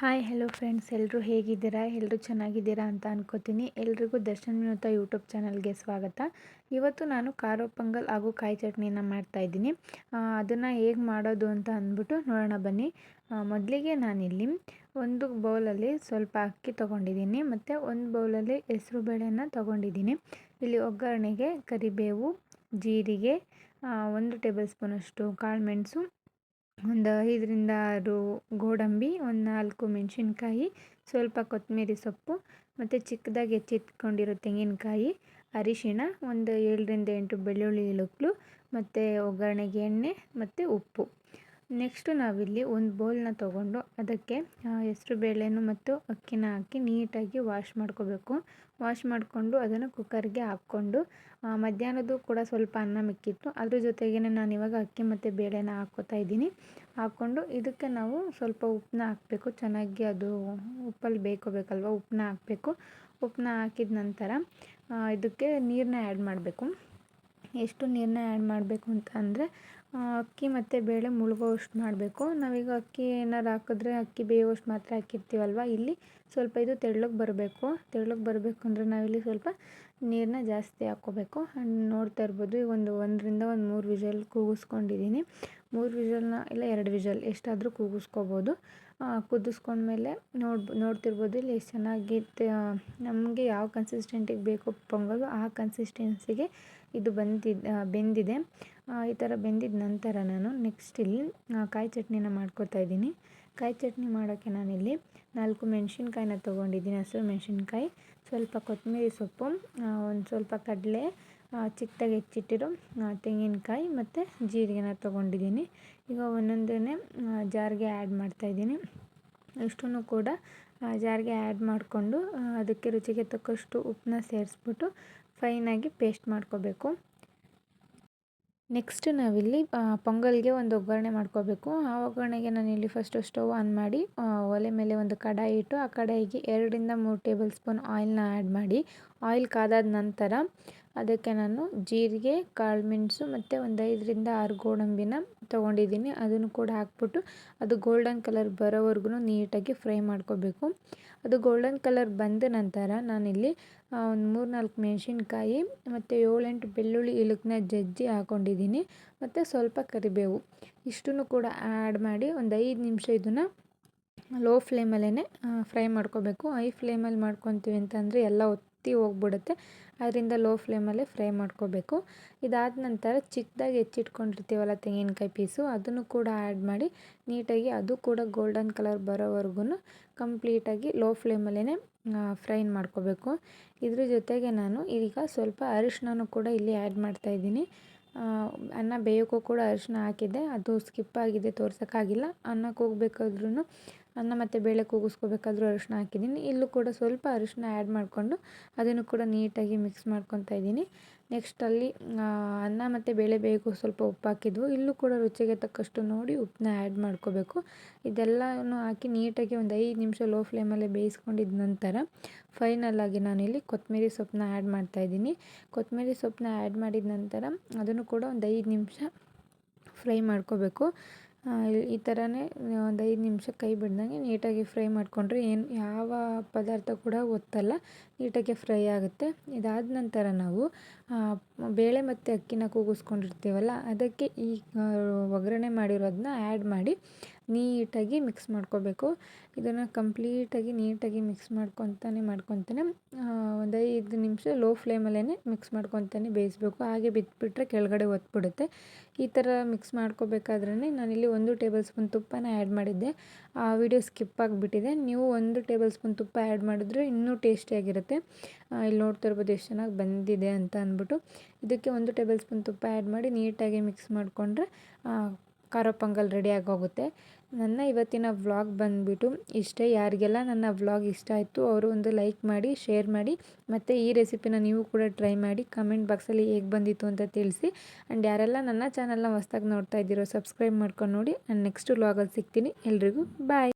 Hi hello friends ಎಲ್ಲರೂ ಹೇಗಿದ್ದೀರಾ? ಎಲ್ಲರೂ ಚೆನ್ನಾಗಿದ್ದೀರಾ ಅಂತ ಅನ್ಕೋತೀನಿ. ಎಲ್ರಿಗೂ ದರ್ಶನ್ ವಿನೂತ ಯೂಟ್ಯೂಬ್ ಚಾನಲ್ಗೆ ಸ್ವಾಗತ. ಇವತ್ತು ನಾನು ಖಾರ ಪೊಂಗಲ್ ಹಾಗೂ ಕಾಯಿ ಚಟ್ನಿನ ಮಾಡ್ತಾಯಿದ್ದೀನಿ ಅದನ್ನು ಹೇಗೆ ಮಾಡೋದು ಅಂತ ಅಂದ್ಬಿಟ್ಟು ನೋಡೋಣ ಬನ್ನಿ. ಮೊದಲಿಗೆ ನಾನಿಲ್ಲಿ ಒಂದು ಬೌಲಲ್ಲಿ ಸ್ವಲ್ಪ ಅಕ್ಕಿ ತೊಗೊಂಡಿದ್ದೀನಿ ಮತ್ತು ಒಂದು ಬೌಲಲ್ಲಿ ಹೆಸರು ಬೇಳೆನ ತೊಗೊಂಡಿದ್ದೀನಿ. ಇಲ್ಲಿ ಒಗ್ಗರಣೆಗೆ ಕರಿಬೇವು, ಜೀರಿಗೆ ಒಂದು ಟೇಬಲ್ ಸ್ಪೂನಷ್ಟು ಕಾಳುಮೆಣಸು ಒಂದು ಐದರಿಂದ ಆರು ಗೋಡಂಬಿ, ಒಂದು ನಾಲ್ಕು ಮೆಣಸಿನ್ಕಾಯಿ, ಸ್ವಲ್ಪ ಕೊತ್ತಂಬರಿ ಸೊಪ್ಪು ಮತ್ತು ಚಿಕ್ಕದಾಗಿ ಹೆಚ್ಚಿಟ್ಕೊಂಡಿರೋ ತೆಂಗಿನಕಾಯಿ, ಅರಿಶಿಣ, ಒಂದು ಏಳರಿಂದ ಎಂಟು ಬೆಳ್ಳುಳ್ಳಿ ಇಳುಕ್ಲು ಮತ್ತು ಒಗ್ಗರಣೆಗೆ ಎಣ್ಣೆ ಮತ್ತು ಉಪ್ಪು. ನೆಕ್ಸ್ಟು ನಾವಿಲ್ಲಿ ಒಂದು ಬೌಲ್ನ ತೊಗೊಂಡು ಅದಕ್ಕೆ ಹೆಸ್ರು ಬೇಳೆನೂ ಮತ್ತು ಅಕ್ಕಿನ ಹಾಕಿ ನೀಟಾಗಿ ವಾಶ್ ಮಾಡ್ಕೋಬೇಕು. ವಾಶ್ ಮಾಡಿಕೊಂಡು ಅದನ್ನು ಕುಕ್ಕರ್ಗೆ ಹಾಕ್ಕೊಂಡು ಮಧ್ಯಾಹ್ನದ್ದು ಕೂಡ ಸ್ವಲ್ಪ ಅನ್ನ ಮಿಕ್ಕಿತ್ತು. ಅದ್ರ ಜೊತೆಗೇ ನಾನು ಇವಾಗ ಅಕ್ಕಿ ಮತ್ತು ಬೇಳೆನ ಹಾಕ್ಕೋತಾ ಇದ್ದೀನಿ. ಹಾಕ್ಕೊಂಡು ಇದಕ್ಕೆ ನಾವು ಸ್ವಲ್ಪ ಉಪ್ಪನ್ನ ಹಾಕಬೇಕು. ಚೆನ್ನಾಗಿ ಅದು ಉಪ್ಪಲ್ಲಿ ಬೇಯ್ಕೋಬೇಕಲ್ವ ಉಪ್ಪನ್ನ ಹಾಕಬೇಕು. ಉಪ್ಪನ್ನ ಹಾಕಿದ ನಂತರ ಇದಕ್ಕೆ ನೀರನ್ನ ಆ್ಯಡ್ ಮಾಡಬೇಕು. ಎಷ್ಟು ನೀರನ್ನ ಆ್ಯಡ್ ಮಾಡಬೇಕು ಅಂತ ಅಂದರೆ ಅಕ್ಕಿ ಮತ್ತು ಬೇಳೆ ಮುಳುಗೋವಷ್ಟು ಮಾಡಬೇಕು. ನಾವೀಗ ಅಕ್ಕಿ ಏನಾರು ಹಾಕಿದ್ರೆ ಅಕ್ಕಿ ಬೇಯುವಷ್ಟು ಮಾತ್ರ ಹಾಕಿರ್ತೀವಲ್ವ ಇಲ್ಲಿ? ಸ್ವಲ್ಪ ಇದು ತೆಳ್ಳಗೆ ಬರಬೇಕು. ತೆಳ್ಳಗೆ ಬರಬೇಕು ಅಂದರೆ ನಾವಿಲ್ಲಿ ಸ್ವಲ್ಪ ನೀರನ್ನ ಜಾಸ್ತಿ ಹಾಕ್ಕೋಬೇಕು. ನೋಡ್ತಾ ಇರ್ಬೋದು. ಒಂದು ಒಂದರಿಂದ ಒಂದು ಮೂರು ವಿಷಲ್ ಕೂಗಿಸ್ಕೊಂಡಿದ್ದೀನಿ. ಮೂರು ವಿಷಲ್ನ ಇಲ್ಲ ಎರಡು ವಿಷಲ್ ಎಷ್ಟಾದರೂ ಕೂಗಿಸ್ಕೋಬೋದು. ಕುದಿಸ್ಕೊಂಡ್ಮೇಲೆ ನೋಡ್ ನೋಡ್ತಿರ್ಬೋದು ಇಲ್ಲಿ ಎಷ್ಟು ಚೆನ್ನಾಗಿ ನಮಗೆ ಯಾವ ಕನ್ಸಿಸ್ಟೆಂಟಿಗೆ ಬೇಕು ಪೊಂಗಲ್ ಆ ಕನ್ಸಿಸ್ಟೆನ್ಸಿಗೆ ಇದು ಬಂದಿದ್ದು ಬೆಂದಿದೆ. ಈ ಥರ ಬೆಂದಿದ ನಂತರ ನಾನು ನೆಕ್ಸ್ಟ್ ಇಲ್ಲಿ ಕಾಯಿ ಚಟ್ನಿನ ಮಾಡ್ಕೋತಾ ಇದ್ದೀನಿ. ಕಾಯಿ ಚಟ್ನಿ ಮಾಡೋಕ್ಕೆ ನಾನಿಲ್ಲಿ ನಾಲ್ಕು ಮೆಣಸಿನ್ಕಾಯಿನ ತೊಗೊಂಡಿದ್ದೀನಿ. ಹಸಿರು ಮೆಣಸಿನ್ಕಾಯಿ, ಸ್ವಲ್ಪ ಕೊತ್ತಂಬರಿ ಸೊಪ್ಪು ಒಂದು ಸ್ವಲ್ಪ ಕಡಲೆ ಚಿಕ್ಕದಾಗಿ ಹೆಚ್ಚಿಟ್ಟಿರೋ ತೆಂಗಿನಕಾಯಿ ಮತ್ತು ಜೀರಿಗೆನ ತೊಗೊಂಡಿದ್ದೀನಿ. ಈಗ ಒಂದೊಂದೇ ಜಾರಿಗೆ ಆ್ಯಡ್ ಮಾಡ್ತಾಯಿದ್ದೀನಿ ಇಷ್ಟೂ ಕೂಡ ಜಾರಿಗೆ ಆ್ಯಡ್ ಮಾಡಿಕೊಂಡು ಅದಕ್ಕೆ ರುಚಿಗೆ ತಕ್ಕಷ್ಟು ಉಪ್ಪನ್ನ ಸೇರಿಸ್ಬಿಟ್ಟು ಫೈನಾಗಿ ಪೇಸ್ಟ್ ಮಾಡ್ಕೋಬೇಕು. ನೆಕ್ಸ್ಟ್ ನಾವಿಲ್ಲಿ ಪೊಂಗಲ್ಗೆ ಒಂದು ಒಗ್ಗರಣೆ ಮಾಡ್ಕೋಬೇಕು. ಆ ಒಗ್ಗರಣೆಗೆ ನಾನು ಇಲ್ಲಿ ಫಸ್ಟು ಸ್ಟವ್ ಆನ್ ಮಾಡಿ ಒಲೆ ಮೇಲೆ ಒಂದು ಕಡಾಯಿ ಇಟ್ಟು, ಆ ಕಡಾಯಿಗೆ ಎರಡರಿಂದ ಮೂರು ಟೇಬಲ್ ಸ್ಪೂನ್ ಆಯಿಲ್ನ ಆ್ಯಡ್ ಮಾಡಿ. ಆಯಿಲ್ ಕಾದಾದ ನಂತರ ಅದಕ್ಕೆ ನಾನು ಜೀರಿಗೆ ಕಾಳುಮೆಣಸು ಮತ್ತು ಒಂದು ಐದರಿಂದ ಆರು ಗೋಡಂಬಿನ ತೊಗೊಂಡಿದ್ದೀನಿ. ಅದನ್ನು ಕೂಡ ಹಾಕ್ಬಿಟ್ಟು ಅದು ಗೋಲ್ಡನ್ ಕಲರ್ ಬರೋವರೆಗೂ ನೀಟಾಗಿ ಫ್ರೈ ಮಾಡ್ಕೋಬೇಕು. ಅದು ಗೋಲ್ಡನ್ ಕಲರ್ ಬಂದ ನಂತರ ನಾನಿಲ್ಲಿ ಒಂದು ಮೂರು ನಾಲ್ಕು ಮೆಣಸಿನ್ಕಾಯಿ ಮತ್ತು ಏಳೆಂಟು ಬೆಳ್ಳುಳ್ಳಿ ಇಲುಕನ್ನ ಜಜ್ಜಿ ಹಾಕ್ಕೊಂಡಿದ್ದೀನಿ ಮತ್ತು ಸ್ವಲ್ಪ ಕರಿಬೇವು ಇಷ್ಟನ್ನು ಕೂಡ ಆ್ಯಡ್ ಮಾಡಿ ಒಂದು ಐದು ನಿಮಿಷ ಇದನ್ನು ಲೋ ಫ್ಲೇಮಲ್ಲೇ ಫ್ರೈ ಮಾಡ್ಕೋಬೇಕು. ಹೈ ಫ್ಲೇಮಲ್ಲಿ ಮಾಡ್ಕೊತೀವಿ ಅಂತಂದರೆ ಎಲ್ಲ ಒತ್ತಿ ಹೋಗ್ಬಿಡುತ್ತೆ. ಅದರಿಂದ ಲೋ ಫ್ಲೇಮಲ್ಲೇ ಫ್ರೈ ಮಾಡ್ಕೋಬೇಕು. ಇದಾದ ನಂತರ ಚಿಕ್ಕದಾಗಿ ಹೆಚ್ಚಿಟ್ಕೊಂಡಿರ್ತೀವಲ್ಲ ತೆಂಗಿನಕಾಯಿ ಪೀಸು ಅದನ್ನು ಕೂಡ ಆ್ಯಡ್ ಮಾಡಿ ನೀಟಾಗಿ ಅದು ಕೂಡ ಗೋಲ್ಡನ್ ಕಲರ್ ಬರೋವರೆಗೂ ಕಂಪ್ಲೀಟಾಗಿ ಲೋ ಫ್ಲೇಮಲ್ಲೇ ಫ್ರೈ ಮಾಡ್ಕೋಬೇಕು. ಇದ್ರ ಜೊತೆಗೆ ನಾನು ಈಗ ಸ್ವಲ್ಪ ಅರಿಶಿನೂ ಕೂಡ ಇಲ್ಲಿ ಆ್ಯಡ್ ಮಾಡ್ತಾಯಿದ್ದೀನಿ ಅನ್ನ ಬೇಯೋಕ್ಕೂ ಕೂಡ ಅರಿಶಿನ ಹಾಕಿದ್ದೆ. ಅದು ಸ್ಕಿಪ್ ಆಗಿದೆ, ತೋರ್ಸೋಕ್ಕಾಗಿಲ್ಲ. ಅನ್ನಕ್ಕೆ ಹೋಗ್ಬೇಕಾದ್ರೂ ಅನ್ನ ಮತ್ತು ಬೇಳೆ ಕೂಗಿಸ್ಕೋಬೇಕಾದ್ರೂ ಅರಿಶಿನ ಹಾಕಿದ್ದೀನಿ. ಇಲ್ಲೂ ಕೂಡ ಸ್ವಲ್ಪ ಅರಿಶಿನ ಆ್ಯಡ್ ಮಾಡಿಕೊಂಡು ಅದನ್ನು ಕೂಡ ನೀಟಾಗಿ ಮಿಕ್ಸ್ ಮಾಡ್ಕೊತಾ ಇದ್ದೀನಿ. ನೆಕ್ಸ್ಟ್ ಅಲ್ಲಿ ಅನ್ನ ಮತ್ತು ಬೇಳೆ ಬೇಗು ಸ್ವಲ್ಪ ಉಪ್ಪು ಹಾಕಿದ್ವು. ಇಲ್ಲೂ ಕೂಡ ರುಚಿಗೆ ತಕ್ಕಷ್ಟು ನೋಡಿ ಉಪ್ಪನ್ನ ಆ್ಯಡ್ ಮಾಡ್ಕೋಬೇಕು. ಇದೆಲ್ಲನೂ ಹಾಕಿ ನೀಟಾಗಿ ಒಂದು ಐದು ನಿಮಿಷ ಲೋ ಫ್ಲೇಮಲ್ಲೇ ಬೇಯಿಸ್ಕೊಂಡಿದ್ದ ನಂತರ ಫೈನಲಾಗಿ ನಾನಿಲ್ಲಿ ಕೊತ್ತಂಬರಿ ಸೊಪ್ಪನ್ನ ಆ್ಯಡ್ ಮಾಡ್ತಾಯಿದ್ದೀನಿ ಕೊತ್ತಂಬರಿ ಸೊಪ್ಪನ್ನ ಆ್ಯಡ್ ಮಾಡಿದ ನಂತರ ಅದನ್ನು ಕೂಡ ಒಂದು ಐದು ನಿಮಿಷ ಫ್ರೈ ಮಾಡ್ಕೋಬೇಕು. ಈ ಥರನೇ ಒಂದು ಐದು ನಿಮಿಷ ಕೈ ಬಿಡ್ದಂಗೆ ನೀಟಾಗಿ ಫ್ರೈ ಮಾಡಿಕೊಂಡ್ರೆ ಏನು, ಯಾವ ಪದಾರ್ಥ ಕೂಡ ಒತ್ತಲ್ಲ, ನೀಟಾಗಿ ಫ್ರೈ ಆಗುತ್ತೆ. ಇದಾದ ನಂತರ ನಾವು ಬೇಳೆ ಮತ್ತು ಅಕ್ಕಿನ ಕೂಗಿಸ್ಕೊಂಡಿರ್ತೀವಲ್ಲ, ಅದಕ್ಕೆ ಈ ಒಗ್ಗರಣೆ ಮಾಡಿರೋದನ್ನ ಆ್ಯಡ್ ಮಾಡಿ ನೀಟಾಗಿ ಮಿಕ್ಸ್ ಮಾಡ್ಕೋಬೇಕು. ಇದನ್ನು ಕಂಪ್ಲೀಟಾಗಿ ನೀಟಾಗಿ ಮಿಕ್ಸ್ ಮಾಡ್ಕೊತಾನೆ ಮಾಡ್ಕೊತಾನೆ ಒಂದು ಐದು ನಿಮಿಷ ಲೋ ಫ್ಲೇಮಲ್ಲೇ ಮಿಕ್ಸ್ ಮಾಡ್ಕೊತಾನೆ ಬೇಯಿಸ್ಬೇಕು. ಹಾಗೆ ಬಿದ್ದುಬಿಟ್ರೆ ಕೆಳಗಡೆ ಒತ್ಬಿಡುತ್ತೆ. ಈ ಥರ ಮಿಕ್ಸ್ ಮಾಡ್ಕೋಬೇಕಾದ್ರೆ ನಾನಿಲ್ಲಿ ಒಂದು ಟೇಬಲ್ ಸ್ಪೂನ್ ತುಪ್ಪನ ಆ್ಯಡ್ ಮಾಡಿದ್ದೆ. ಆ ವಿಡಿಯೋ ಸ್ಕಿಪ್ ಆಗಿಬಿಟ್ಟಿದೆ. ನೀವು ಒಂದು ಟೇಬಲ್ ಸ್ಪೂನ್ ತುಪ್ಪ ಆ್ಯಡ್ ಮಾಡಿದ್ರೆ ಇನ್ನೂ ಟೇಸ್ಟಿಯಾಗಿರುತ್ತೆ ಇಲ್ಲಿ ನೋಡ್ತಾ ಇರ್ಬೋದು ಎಷ್ಟು ಚೆನ್ನಾಗಿ ಬಂದಿದೆ ಅಂತ ಅಂದ್ಬಿಟ್ಟು. ಇದಕ್ಕೆ ಒಂದು ಟೇಬಲ್ ಸ್ಪೂನ್ ತುಪ್ಪ ಆ್ಯಡ್ ಮಾಡಿ ನೀಟಾಗಿ ಮಿಕ್ಸ್ ಮಾಡಿಕೊಂಡ್ರೆ ಖಾರ ಪೊಂಗಲ್ ರೆಡಿ ಆಗೋಗುತ್ತೆ. ನನ್ನ ಇವತ್ತಿನ ವ್ಲಾಗ್ ಬಂದುಬಿಟ್ಟು ಇಷ್ಟೇ. ಯಾರಿಗೆಲ್ಲ ನನ್ನ ವ್ಲಾಗ್ ಇಷ್ಟ ಆಯಿತು, ಅವರು ಒಂದು ಲೈಕ್ ಮಾಡಿ ಶೇರ್ ಮಾಡಿ, ಮತ್ತು ಈ ರೆಸಿಪಿನ ನೀವು ಕೂಡ ಟ್ರೈ ಮಾಡಿ ಕಮೆಂಟ್ ಬಾಕ್ಸಲ್ಲಿ ಹೇಗೆ ಬಂದಿತ್ತು ಅಂತ ತಿಳಿಸಿ. ಆ್ಯಂಡ್ ಯಾರೆಲ್ಲ ನನ್ನ ಚಾನಲ್ನ ಹೊಸ್ದಾಗಿ ನೋಡ್ತಾ ಇದ್ದೀರೋ ಸಬ್ಸ್ಕ್ರೈಬ್ ಮಾಡ್ಕೊಂಡು ನೋಡಿ. ಆ್ಯಂಡ್ ನೆಕ್ಸ್ಟ್ ವ್ಲಾಗಲ್ಲಿ ಸಿಗ್ತೀನಿ. ಎಲ್ರಿಗೂ ಬಾಯ್